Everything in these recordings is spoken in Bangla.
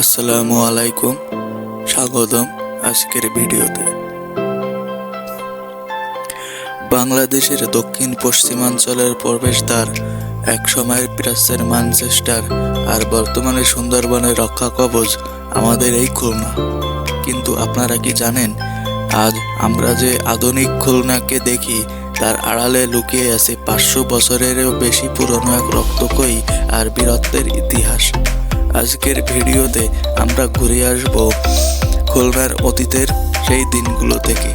আসসালামু আলাইকুম, স্বাগতম আজকের ভিডিওতে। বাংলাদেশের দক্ষিণ পশ্চিমাঞ্চলের প্রবেশদ্বার এক সময়ের প্রাচ্যের ম্যানচেস্টার আর বর্তমানে সুন্দরবনের রক্ষা কবচ আমাদের এই খুলনা। কিন্তু আপনারা কি জানেন, আজ আমরা যে আধুনিক খুলনাকে দেখি, তার আড়ালে লুকিয়ে আছে পাঁচশো বছরেরও বেশি পুরনো এক রক্তকয়ী আর বীরত্বের ইতিহাস। আজকের ভিডিওতে আমরা ঘুরে আসব খুলনার অতীতের সেই দিনগুলো থেকে।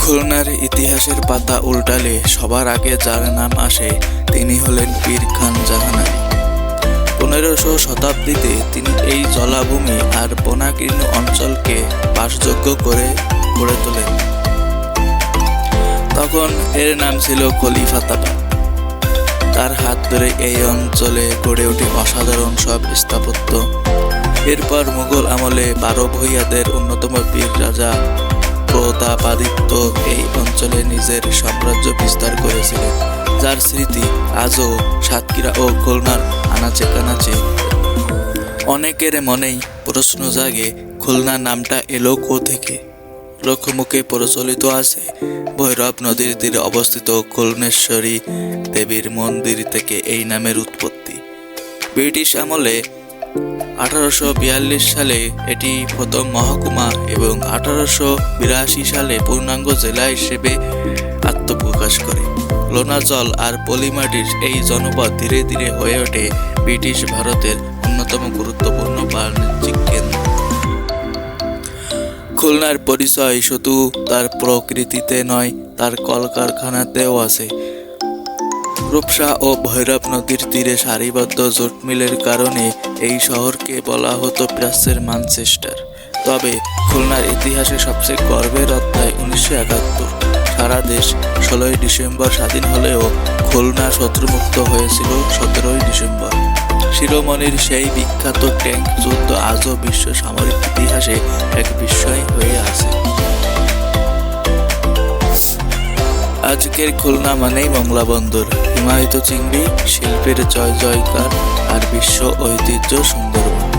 খুলনার ইতিহাসের পাতা উল্টালে সবার আগে যার নাম আসে তিনি হলেন পীর খান জাহান পনেরোশো শতাব্দীতে তিনি এই জলাভূমি আর বনাকীর্ণ অঞ্চলকে বাসযোগ্য করে গড়ে তোলেন। তখন এর নাম ছিল খলিফাতাবাদ। তার হাত ধরে এই অঞ্চলে গড়ে ওঠে অসাধারণ সব স্থাপত্য। এরপর মুঘল আমলে বারো ভূঁইয়াদের অন্যতম বীর রাজা প্রতাপাদিত্য এই অঞ্চলে নিজের সাম্রাজ্য বিস্তার করেছিলেন, যার স্মৃতি আজও সাতক্ষীরা ও খুলনার আনাচে কানাচে। অনেকের মনেই প্রশ্ন জাগে খুলনা নামটা এলো কো থেকে। লোকমুখে প্রচলিত আছে। ভৈরব নদীর তীরে অবস্থিত খুলনেশ্বরী দেবীর মন্দির থেকে এই নামের উৎপত্তি। ব্রিটিশ আমলে আঠারোশো বিয়াল্লিশ সালে এটি প্রথম মহকুমা এবং আঠারোশো বিরাশি সালে পূর্ণাঙ্গ জেলা হিসেবে আত্মপ্রকাশ করে। লোনাজল আর পলিমাটির এই জনপদ ধীরে ধীরে হয়ে ওঠে ব্রিটিশ ভারতের অন্যতম গুরুত্বপূর্ণ খুলনার পরিচয় শুধু তার প্রকৃতিতে নয়, তার কলকারখানাতেও আছে। রূপসা ও ভৈরব নদীর তীরে সারিবদ্ধ জুট মিলের কারণে এই শহরকে বলা হতো প্রাচ্যের ম্যানচেস্টার তবে খুলনার ইতিহাসে সবচেয়ে গর্বের অধ্যায় উনিশশো একাত্তর। সারা দেশ ষোলোই ডিসেম্বর স্বাধীন হলেও খুলনা শত্রুমুক্ত হয়েছিল সতেরোই ডিসেম্বর। শিরোমণির সেই বিখ্যাত ট্যাঙ্ক যুদ্ধ আজও বিশ্ব সামরিক ইতিহাসে এক বিস্ময় হয়ে আছে। আজকের খুলনা মানেই মংলা বন্দর। হিমায়িত চিংড়ি, শিল্পের জয় জয়কার আর বিশ্ব ঐতিহ্য সুন্দরবন।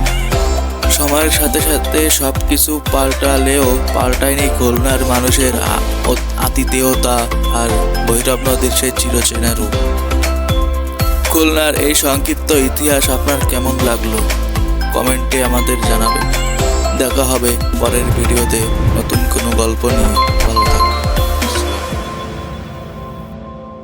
সময়ের সাথে সাথে সব কিছু পাল্টালেও পাল্টায়নি খুলনার মানুষের আতিথেয়তা আর ভৈরব নদীর সেই চিরচেনা রূপ। খুলনার এই সংক্ষিপ্ত ইতিহাস আপনার কেমন লাগল? কমেন্টে আমাদের জানাবেন। দেখা হবে পরের ভিডিওতে নতুন কোনো গল্প নিয়ে।